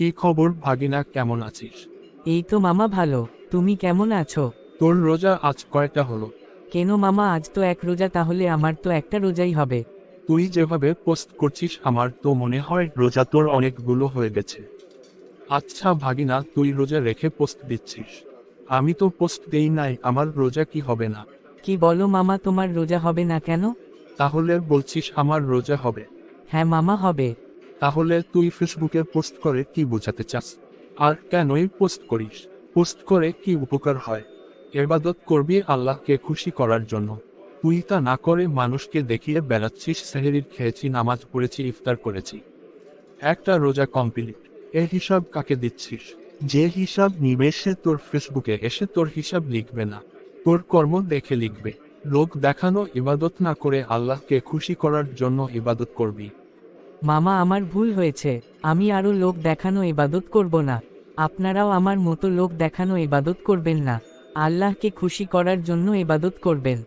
কি খবর ভাগিনা কেমন আছিস? এই তো মামা ভালো। তুমি কেমন আছো? তোর রোজা আজ কয়টা হলো? কেন মামা আজ তো এক রোজা তাহলে আমার তো একটা রোজাই হবে। তুই যেভাবে পোস্ট করছিস আমার তো মনে হয় রোজা তোর অনেকগুলো হয়ে গেছে। আচ্ছা ভাগিনা তুই রোজা রেখে পোস্ট দিচ্ছিস। আমি তো পোস্ট দেই নাই আমার রোজা কি হবে না? কি বলো মামা তোমার রোজা হবে না কেন? তাহলে বলছিস আমার রোজা হবে। হ্যাঁ মামা হবে। তাহলে তুই ফেসবুকে পোস্ট করে কি বোঝাতে চাস? আর কেনই পোস্ট করিস? পোস্ট করে কি উপকার হয়? এবাদত করবি আল্লাহকে খুশি করার জন্য। তুই তা না করে মানুষকে দেখিয়ে বেড়াচ্ছিস, সেহেরির খেয়েছি, নামাজ পড়েছি, ইফতার করেছি। একটা রোজা কমপ্লিট। এ হিসাব কাকে দিচ্ছিস? যে হিসাব নিবে সে তোর ফেসবুকে এসে তোর হিসাব লিখবে না। তোর কর্ম দেখে লিখবে। লোক দেখানো ইবাদত না করে আল্লাহকে খুশি করার জন্য ইবাদত করবি। মামা আমার ভুল হয়েছে, আমি আরও লোক দেখানো ইবাদত করব না। আপনারাও আমার মতো লোক দেখানো ইবাদত করবেন না। আল্লাহকে খুশি করার জন্য ইবাদত করবেন।